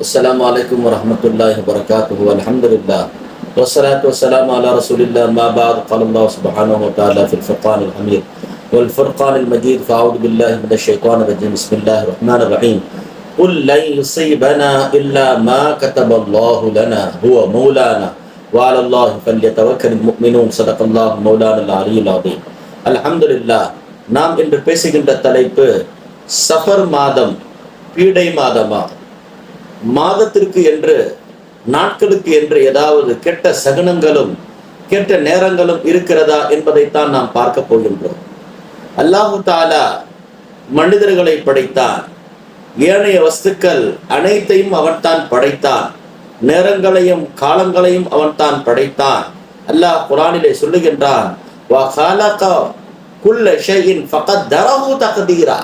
السلام عليكم ورحمة الله وبركاته والحمد لله والصلاة والسلام على رسول الله ما بعد قال الله سبحانه وتعالى في الفرقان الحميد والفرقان المجيد فأعوذ بالله من الشيطان الرجيم بسم الله الرحمن الرحيم قل لن يصيبنا إلا ما كتب الله لنا هو مولانا وعلى الله فليتوكل المؤمنون صدق الله مولانا العلي العظيم الحمد لله நாம் இன்று பேசுகின்ற தலைப்பு சஃபர் மாதம் பீடை மாதமா மாதத்திற்கு என்று நாட்களுக்கு என்று ஏதாவது கெட்ட சகனங்களும் கெட்ட நேரங்களும் இருக்கிறதா என்பதைத்தான் நாம் பார்க்க போகின்றோம். அல்லாஹு தாலா மனிதர்களை படைத்தான். ஏனைய வஸ்துக்கள் அனைத்தையும் அவன்தான் படைத்தான். நேரங்களையும் காலங்களையும் அவன்தான் படைத்தான். அல்லாஹ் குரானிலே சொல்லுகின்றான் குல்ல ஷையின் ஃபகத் தரஹு தகதீரா.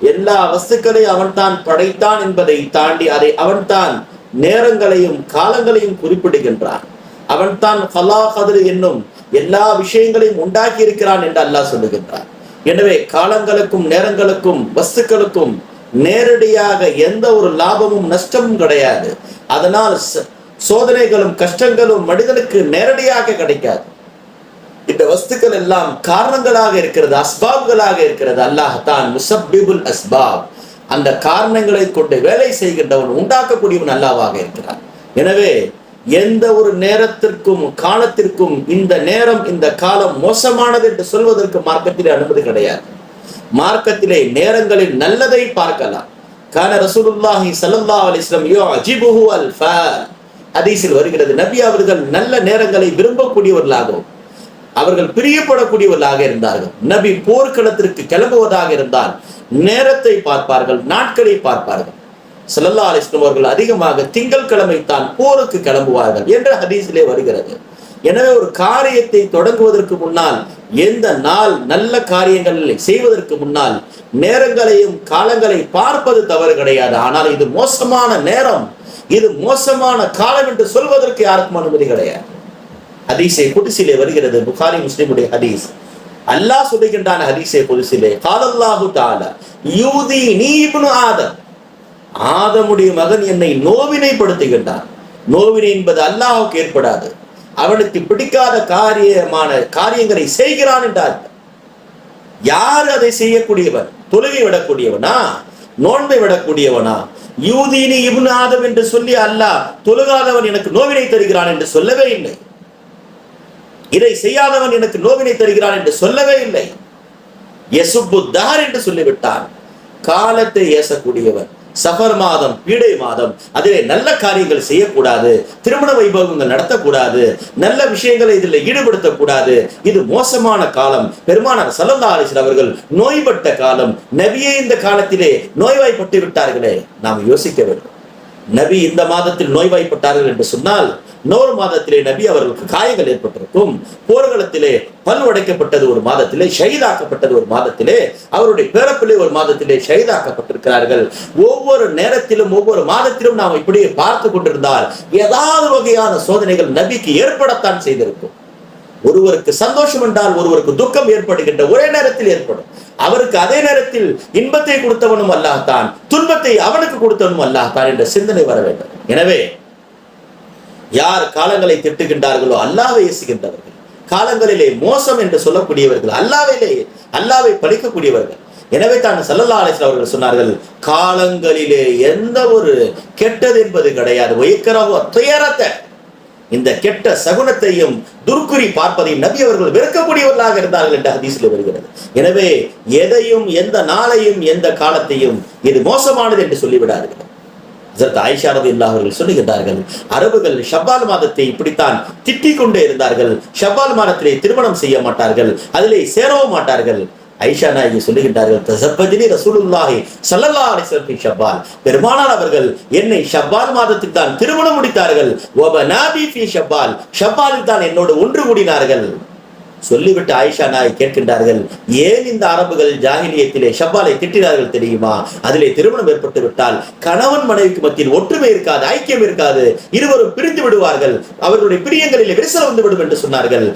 எல்லா வஸ்துக்களையும் அவன்தான் படைத்தான் என்பதை தாண்டி அதை அவன்தான் நேரங்களையும் காலங்களையும் குறிப்பிடுகின்றான் அவன்தான் ஃபலா கதிர் என்னும் எல்லா விஷயங்களையும் உண்டாக்கி இருக்கிறான் என்று அல்லாஹ் சொல்லுகின்றான். எனவே காலங்களுக்கும் நேரங்களுக்கும் வஸ்துக்களுக்கும் நேரடியாக எந்த ஒரு லாபமும் நஷ்டமும் கிடையாது. அதனால் ச- சோதனைகளும் கஷ்டங்களும் மனிதனுக்கு நேரடியாக கிடைக்காது. இந்த வஸ்துக்கள் எல்லாம் காரணங்களாக இருக்கிறது அஸ்பாப்களாக இருக்கிறது. அல்லாஹ் தான் முசப்பிபுல் அஸ்பாப். அந்த காரணங்களை கொண்டு வேலை செய்கின்றவன் உண்டாக்கக்கூடியவன் அல்லாவாக இருக்கிறான். எனவே எந்த ஒரு நேரத்திற்கும் காலத்திற்கும் இந்த நேரம் இந்த காலம் மோசமானது என்று சொல்வதற்கு மார்க்கத்திலே அனுமதி கிடையாது. மார்க்கத்திலே நேரங்களில் நல்லதை பார்க்கலாம். கான ரசூலுல்லாஹி ஸல்லல்லாஹு அலைஹி வஸல்லம் அஜிபுஹு அல் ஃபால் ஹதீஸில் வருகிறது நபி அவர்கள் நல்ல நேரங்களை விரும்பக்கூடியவர்களாகவும் அவர்கள் பிரியப்படக்கூடியவர்களாக இருந்தார்கள். நபி போர்க்களத்திற்கு கிளம்புவதாக இருந்தால் நேரத்தை பார்ப்பார்கள் நாட்களை பார்ப்பார்கள். ஸல்லல்லாஹு அலிஸ்லம் அவர்கள் அதிகமாக திங்கட்கிழமை தான் போருக்கு கிளம்புவார்கள் என்ற ஹதீஸிலே வருகிறது. எனவே ஒரு காரியத்தை தொடங்குவதற்கு முன்னால் எந்த நாள் நல்ல காரியங்களை செய்வதற்கு முன்னால் நேரங்களையும் காலங்களை பார்ப்பது தவறு கிடையாது. ஆனால் இது மோசமான நேரம் இது மோசமான காலம் என்று சொல்வதற்கு யாருக்கும் அனுமதி கிடையாது. ஹதீஸே குடிசிலே வருகிறது. புகாரி முஸ்லிமுடைய ஹதீஸ். அல்லாஹ் சொல்லுகின்றான் ஹதீஸே குடிசிலே. காலல்லாஹு தால யூதி நீ இப்னு ஆதம். ஆதமுடைய மகன் என்னை நோவினைப்படுத்துகின்றான். நோவினை என்பது அல்லாஹுக்கு ஏற்படாது. அவனுக்கு பிடிக்காத காரியமான காரியங்களை செய்கிறான் என்றார். யார் அதை செய்யக்கூடியவன்? தொழுகை விடக்கூடியவனா? நோன்பை விடக்கூடியவனா? யூதீனி இபுன் ஆதம் என்று சொல்லி அல்லாஹ் தொழுகாதவன் எனக்கு நோவினை தருகிறான் என்று சொல்லவே இல்லை. இதை செய்யாதவன் எனக்கு நோவினை தருகிறான் என்று சொல்லவே இல்லை. எசுப்பு தார் என்று சொல்லிவிட்டான். காலத்தை ஏசக்கூடியவன். சஃபர் மாதம் பீடை மாதம். அதிலே நல்ல காரியங்கள் செய்யக்கூடாது. திருமண வைபவங்கள் நடத்தக்கூடாது. நல்ல விஷயங்களை இதில் ஈடுபடுத்தக்கூடாது. இது மோசமான காலம். பெருமானார் சல்லல்லா அலிஸ்லாம் அவர்கள் நோய்பட்ட காலம். நபியே இந்த காலத்திலே நோய்வாய்ப்பட்டு விட்டார்களே. நாம் யோசிக்க வேண்டும். நபி இந்த மாதத்தில் நோய்வாய்ப்பட்டார்கள் என்று சொன்னால் நோறு மாதத்திலே நபி அவர்களுக்கு காயங்கள் ஏற்பட்டிருக்கும். போர்க்களத்திலே பல் உடைக்கப்பட்டது ஒரு மாதத்திலே ஷைதாக்கப்பட்டது ஒரு மாதத்திலே அவருடைய பிறப்பிலே ஒரு மாதத்திலே ஷைதாக்கப்பட்டிருக்கிறார்கள் ஒவ்வொரு நேரத்திலும் ஒவ்வொரு மாதத்திலும் நாம் இப்படியே பார்த்து கொண்டிருந்தால் ஏதாவது வகையான சோதனைகள் நபிக்கு ஏற்படத்தான் செய்திருக்கும். ஒருவருக்கு சந்தோஷம் என்றால் ஒருவருக்கு துக்கம் ஏற்படுகின்ற ஒரே நேரத்தில் ஏற்படும். அவருக்கு அதே நேரத்தில் இன்பத்தை கொடுத்தவனும் அல்லாஹ்தான் துன்பத்தை அவனுக்கு கொடுத்தவனும் அல்லாஹ்தான் என்ற சிந்தனை வர வேண்டும். எனவே யார் காலங்களை திட்டுகின்றார்களோ அல்லாவை ஏசுகின்றவர்கள் காலங்களிலே மோசம் என்று சொல்லக்கூடியவர்கள் அல்லாவிலே அல்லாவை படிக்கக்கூடியவர்கள் எனவே தான் சல்லல்லா அலிஸ்லாம் அவர்கள் சொன்னார்கள் காலங்களிலே எந்த ஒரு கெட்டது என்பது கிடையாது. ஒய்க்கரவோ துயரத்தை இந்த கெட்ட சகுனத்தையும் துர்க்குறி பார்ப்பதையும் நபி அவர்கள் வெறுக்கக்கூடியவர்களாக இருந்தார்கள் என்று ஹதீஸில் வருகிறது. எனவே எதையும் எந்த நாளையும் எந்த காலத்தையும் இது மோசமானது என்று சொல்லிவிடார்கள் ஹசரத் ஆயிஷா ரலியல்லாஹு அவர்கள் சொல்லுகின்றார்கள் அரபுகள் ஷவ்வால் மாதத்தை இப்படித்தான் திட்டிக் கொண்டே இருந்தார்கள். ஷவ்வால் மாதத்திலே திருமணம் செய்ய மாட்டார்கள் அதிலே சேரவும் மாட்டார்கள். ஐஷா நாயகி சொல்லுகின்றார்கள் தசப்பதினி ரசூலுல்லாஹி ஸல்லல்லாஹு அலைஹி வஸல்லம் பெருமானார் அவர்கள் என்னை ஷப்பால் மாதத்தில் தான் திருமணம் முடித்தார்கள். வபனாபி ஃபி ஷப்பால் ஷவ்வாலில் தான் என்னோடு ஒன்று கூடினார்கள். சொல்லிவிட்டு ஆயிஷா நாய் கேட்கின்றார்கள் ஏன் இந்த அரபுகள் ஜாகிலியத்திலே ஷவ்வாலை திட்டினார்கள் தெரியுமா? அதிலே திருமணம் ஏற்பட்டு விட்டால் கணவன் மனைவிக்கு மத்தியில் ஒற்றுமை இருக்காது ஐக்கியம் இருக்காது. இருவரும் பிரிந்து விடுவார்கள். அவர்களுடைய பிரியங்களிலே விரிசல் வந்து விடும் என்று சொன்னார்கள்.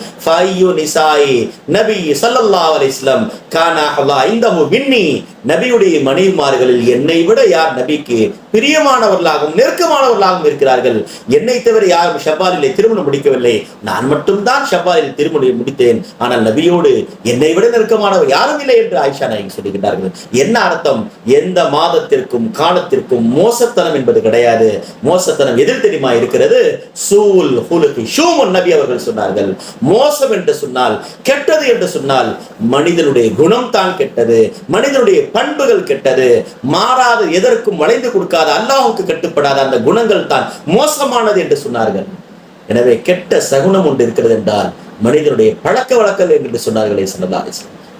நிசாயி நபி ஸல்லல்லாஹு அலைஹி வஸல்லம் கானா அல்லாஹ் மின்னி நபியுடைய மனைவிமார்களில் என்னை விட யார் நபிக்கு பிரியமானவர்களாகவும் நெருக்கமானவர்களாகவும் இருக்கிறார்கள்? என்னை தவிர யாரும் ஷபாலிலே திருமணம் முடிக்கவில்லை. நான் மட்டும்தான் ஷபாலில் திருமணம் முடித்தேன். ஆனால் நபியோடு என்னை விட நெருக்கமானவர் யாரும் இல்லை என்று ஆயிஷா நாயகி சொல்லுகிறார்கள் என்ன அர்த்தம்? எந்த மாதத்திற்கும் காலத்திற்கும் மோசத்தனம் என்பது கிடையாது. மோசத்தனம் எதில் தெரியுமா இருக்கிறது? சூல் ஹுலுகி. ஷூமன் நபி அவர்கள் சொன்னார்கள். மோசம் என்று சொன்னால் கெட்டது என்று சொன்னால் மனிதனுடைய குணம் தான் கெட்டது. மனிதனுடைய பண்புகள் கெட்டது. மாறாது எதற்கும் வளைந்து கொடுக்காத அல்லாஹுக்கு கட்டுப்படாத அந்த குணங்கள் தான் மோசமானது என்று சொன்னார்கள். எனவே கெட்ட சகுனம் ஒன்று இருக்கிறது என்றால் மனிதனுடைய பழக்க வழக்கங்கள் என்று சொன்னார்களே சொன்னதா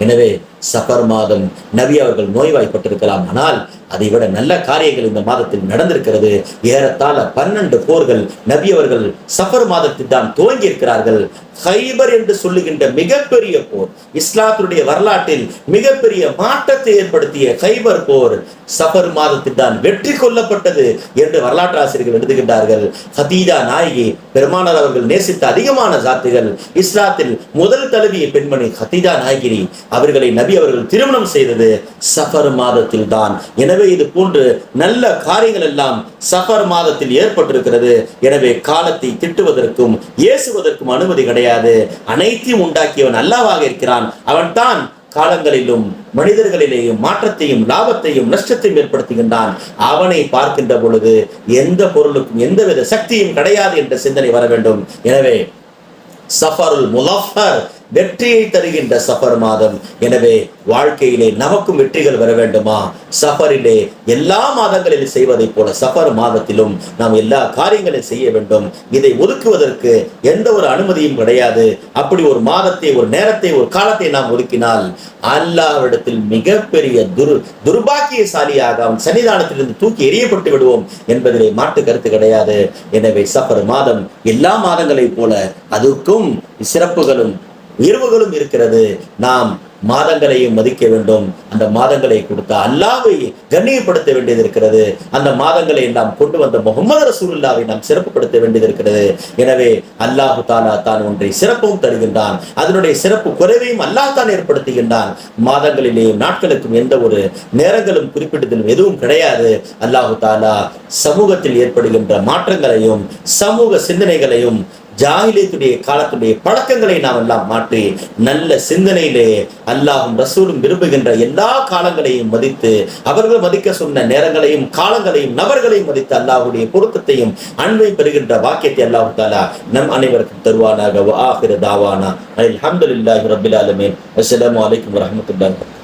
எனவே சஃபர் மாதம் நபி அவர்கள் நோய்வாய்ப்பட்டிருக்கலாம். ஆனால் அதை விட நல்ல காரியங்கள் இந்த மாதத்தில் நடந்திருக்கிறது. ஏறத்தாழ பன்னெண்டு போர்கள் நபி அவர்கள் சஃபர் மாதத்தில் தான் துவங்கி இருக்கிறார்கள் ஹைபர் என்று சொல்லுகின்ற மிகப்பெரிய போர் இஸ்லாத்தினுடைய வரலாற்றில் மிகப்பெரிய மாற்றத்தை ஏற்படுத்திய ஹைபர் போர் சஃபர் மாதத்தில் தான் வெற்றி கொள்ளப்பட்டது என்று வரலாற்று ஆசிரியர்கள் எழுதுகின்றார்கள். ஹதீஜா நாயகி பெருமானார் அவர்கள் நேசித்த அதிகமான சாத்துகள் இஸ்லாத்தில் முதல் தழுவிய பெண்மணி ஹதீஜா நாயகிரி அவர்களை நபி அவர்கள் திருமணம் செய்தது சஃபர் மாதத்தில் தான். எனவே எனவே இது போன்று நல்ல காரியங்கள் எல்லாம் சஃபர் மாதத்தில் ஏற்பட்டிருக்கிறது. எனவே காலத்தை திட்டுவதற்கும் ஏசுவதற்கும் அனுமதி கிடையாது. அனைத்தையும் உண்டாக்கியவன் அல்லாவாக இருக்கிறான். அவன்தான் காலங்களிலும் மனிதர்களிலேயும் மாற்றத்தையும் லாபத்தையும் நஷ்டத்தையும் ஏற்படுத்துகின்றான். அவனை பார்க்கின்ற பொழுது எந்த பொருளுக்கும் எந்தவித சக்தியும் கிடையாது என்ற சிந்தனை வர வேண்டும். எனவே சஃபருல் முலஃபர் வெற்றியை தருகின்ற சஃபர் மாதம். எனவே வாழ்க்கையிலே நமக்கும் வெற்றிகள் வர வேண்டுமா? சஃபரிலே எல்லா மாதங்களில் செய்வதைப் போல சஃபர் மாதத்திலும் நாம் எல்லா காரியங்களையும் செய்ய வேண்டும். இதை ஒதுக்குவதற்கு எந்த ஒரு அனுமதியும் கிடையாது. அப்படி ஒரு மாதத்தை ஒரு நேரத்தை ஒரு காலத்தை நாம் ஒதுக்கினால் அல்லாவிடத்தில் மிகப்பெரிய துரு துர்பாக்கியசாலியாக அவன் சன்னிதானத்திலிருந்து தூக்கி எறியப்பட்டு விடுவோம் என்பதிலே மாட்டு கருத்து கிடையாது. எனவே சஃபர் மாதம் எல்லா மாதங்களைப் போல அதுக்கும் சிறப்புகளும் உயர்வுகளும் இருக்கிறது. நாம் மாதங்களையும் மதிக்க வேண்டும். அந்த மாதங்களை கொடுத்த அல்லாவை கண்ணியப்படுத்த வேண்டியது இருக்கிறது. அந்த மாதங்களை நாம் கொண்டு வந்த முகமது ரசூல்லாவை நாம் சிறப்புப்படுத்த வேண்டியது இருக்கிறது. எனவே அல்லாஹு தாலா தான் ஒன்றை சிறப்பும் தருகின்றான். அதனுடைய சிறப்பு குறைவையும் அல்லாஹ் தான் ஏற்படுத்துகின்றான். மாதங்களிலேயும் நாட்களுக்கும் எந்த ஒரு நேரங்களும் குறிப்பிட்டதிலும் எதுவும் கிடையாது. அல்லாஹு தாலா சமூகத்தில் ஏற்படுகின்ற மாற்றங்களையும் சமூக சிந்தனைகளையும் ஜாகிலியத்துடைய காலத்துடைய பழக்கங்களை நாம் எல்லாம் மாற்றி நல்ல சிந்தனையிலே அல்லாஹும் ரசூலும் விரும்புகின்ற எல்லா காலங்களையும் மதித்து அவர்கள் மதிக்க சொன்ன நேரங்களையும் காலங்களையும் நபர்களையும் மதித்து அல்லாஹுடைய பொருத்தத்தையும் அன்பை பெறுகின்ற வாக்கியத்தை அல்லாஹு தாலா நம் அனைவருக்கும் தருவானாக. ஆகிற தாவானா. அல்ஹம்துலில்லாஹி ரபில் ஆலமீன். அஸ்லாம் வலைக்கம் வரஹ்மத்துல்லாஹி